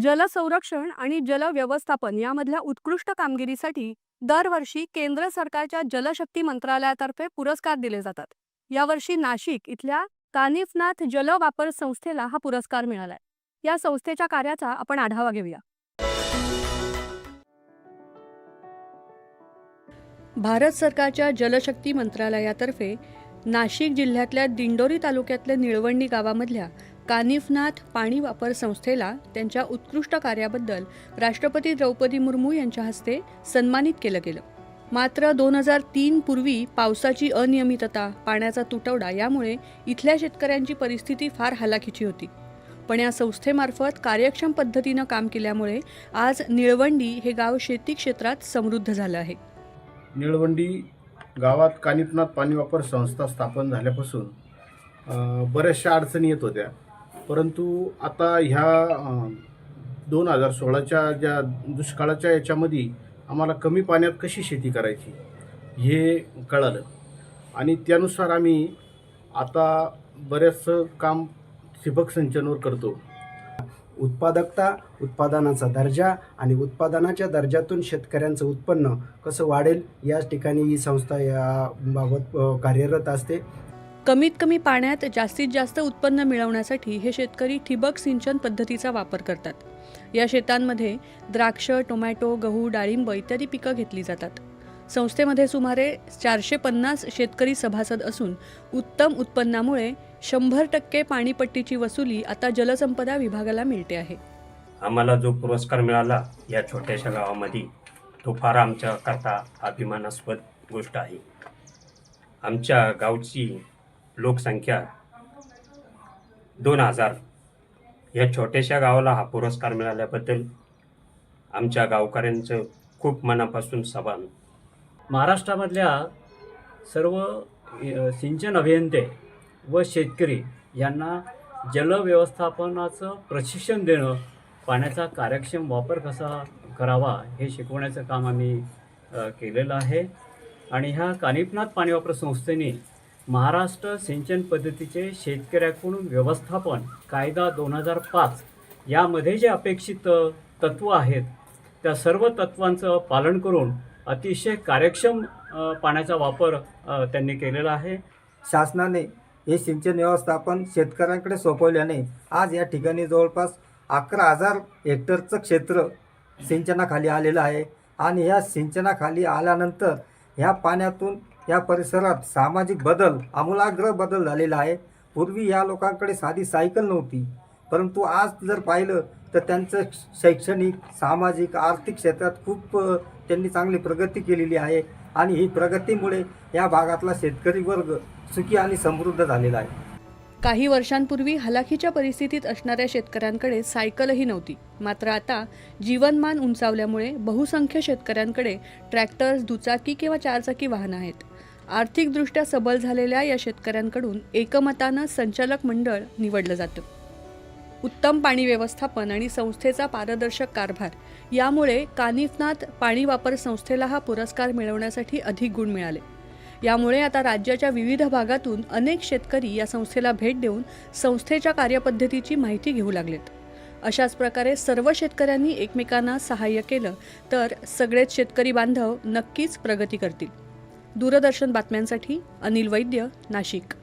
जलसंरक्षण आणि जल व्यवस्थापन यामधल्या उत्कृष्ट कामगिरीसाठी दरवर्षी केंद्र सरकारच्या जलशक्ती मंत्रालयातर्फे पुरस्कार दिले जातात. यावर्षी नाशिक इथल्या कानिफनाथ जल वापर संस्थेला हा पुरस्कार मिळालाय. या संस्थेच्या कार्याचा आपण आढावा घेऊया. भारत सरकारच्या जलशक्ती मंत्रालयातर्फे नाशिक जिल्ह्यातल्या दिंडोरी तालुक्यातल्या निळवंडी गावामधल्या कानिफनाथ पाणी वापर संस्थेला त्यांच्या उत्कृष्ट कार्याबद्दल राष्ट्रपती द्रौपदी मुर्मू यांच्या हस्ते सन्मानित केलं गेलं. मात्र दोन हजार तीन पूर्वी पावसाची अनियमितता पाण्याचा तुटवडा यामुळे इथल्या शेतकऱ्यांची परिस्थिती फार हलाखीची होती. पण या संस्थेमार्फत कार्यक्षम पद्धतीनं काम केल्यामुळे आज निळवंडी हे गाव शेती क्षेत्रात समृद्ध झालं आहे. निळवंडी गावात कानिपनाथ पाणी वापर संस्था स्थापन झाल्यापासून बऱ्याचशा अडचणी येत होत्या. परंतु आता ह्या दोन हजार सोळाच्या ज्या दुष्काळाच्या याच्यामध्ये आम्हाला कमी पाण्यात कशी शेती करायची हे कळालं. आणि त्यानुसार आम्ही आता बऱ्याचसं काम ठिबक सिंचनवर करतो. उत्पादकता उत्पादनाचा दर्जा आणि उत्पादनाच्या दर्जातून शेतकऱ्यांचं उत्पन्न कसं वाढेल या ठिकाणी ही संस्था याबाबत कार्यरत असते. कमीत कमी पाण्यात जास्तीत जास्त उत्पन्न मिळवण्यासाठी हे शेतकरी ठिबक सिंचन पद्धतीचा वापर करतात. या शेतांमध्ये द्राक्ष टोमॅटो गहू डाळिंब इत्यादी पिकं घेतली जातात. संस्थेमध्ये सुमारे चारशे पन्नास शेतकरी सभासद असून उत्तम उत्पन्नामुळे शंभर टक्के पाणीपट्टीची वसुली आता जलसंपदा विभागाला मिळते आहे. आम्हाला जो पुरस्कार मिळाला या छोट्याशा गावामध्ये तो फार आमच्याकरता अभिमानास्पद गोष्ट आहे. आमच्या गावची लोकसंख्या दोन हजार. या छोट्याशा गावाला हा पुरस्कार मिळाल्याबद्दल आमच्या गावकऱ्यांचं खूप मनापासून सभान. महाराष्ट्रामधल्या सर्व सिंचन अभियंते व शेतकरी यांना जलव्यवस्थापनाचं प्रशिक्षण देणं पाण्याचा कार्यक्षम वापर कसा करावा हे शिकवण्याचं काम आम्ही केलेलं आहे. आणि ह्या कानिपनाथ पाणी वापर संस्थेने महाराष्ट्र सिंचन पद्धतीचे शेतकऱ्याकडून व्यवस्थापन कायदा दोन हजार पाच यामध्ये जे अपेक्षित तत्त्व आहेत त्या सर्व तत्वांचं पालन करून अतिशय कार्यक्षम पाण्याचा वापर त्यांनी केलेला आहे. शासनाने हे सिंचन व्यवस्थापन शेतकऱ्यांकडे सोपवल्याने आज या ठिकाणी जवळपास अकरा हजार हेक्टरचं क्षेत्र सिंचनाखाली आलेलं आहे. आणि ह्या सिंचनाखाली आल्यानंतर ह्या पाण्यातून या परिसरात सामाजिक बदल आमूलाग्र बदल झालेला आहे. पूर्वी या लोकांकडे साधी सायकल नव्हती. परंतु आज जर पाहिलं तर त्यांचं शैक्षणिक सामाजिक आर्थिक क्षेत्रात खूप त्यांनी चांगली प्रगती केलेली आहे. आणि ही प्रगतीमुळे या भागातला शेतकरी वर्ग सुखी आणि समृद्ध झालेला आहे. काही वर्षांपूर्वी हलाखीच्या परिस्थितीत असणाऱ्या शेतकऱ्यांकडे सायकलही नव्हती. मात्र आता जीवनमान उंचावल्यामुळे बहुसंख्य शेतकऱ्यांकडे ट्रॅक्टर्स दुचाकी किंवा चारचाकी वाहनं आहेत. आर्थिकदृष्ट्या सबल झालेल्या या शेतकऱ्यांकडून एकमतानं संचालक मंडळ निवडलं जातं. उत्तम पाणी व्यवस्थापन आणि संस्थेचा पारदर्शक कारभार यामुळे कानिफनाथ पाणी वापर संस्थेला हा पुरस्कार मिळवण्यासाठी अधिक गुण मिळाले. यामुळे आता राज्याच्या विविध भागातून अनेक शेतकरी या संस्थेला भेट देऊन संस्थेच्या कार्यपद्धतीची माहिती घेऊ लागलेत. अशाच प्रकारे सर्व शेतकऱ्यांनी एकमेकांना सहाय्य केलं तर सगळेच शेतकरी बांधव नक्कीच प्रगती करतील. दूरदर्शन बातम्यांसाठी अनिल वैद्य नाशिक.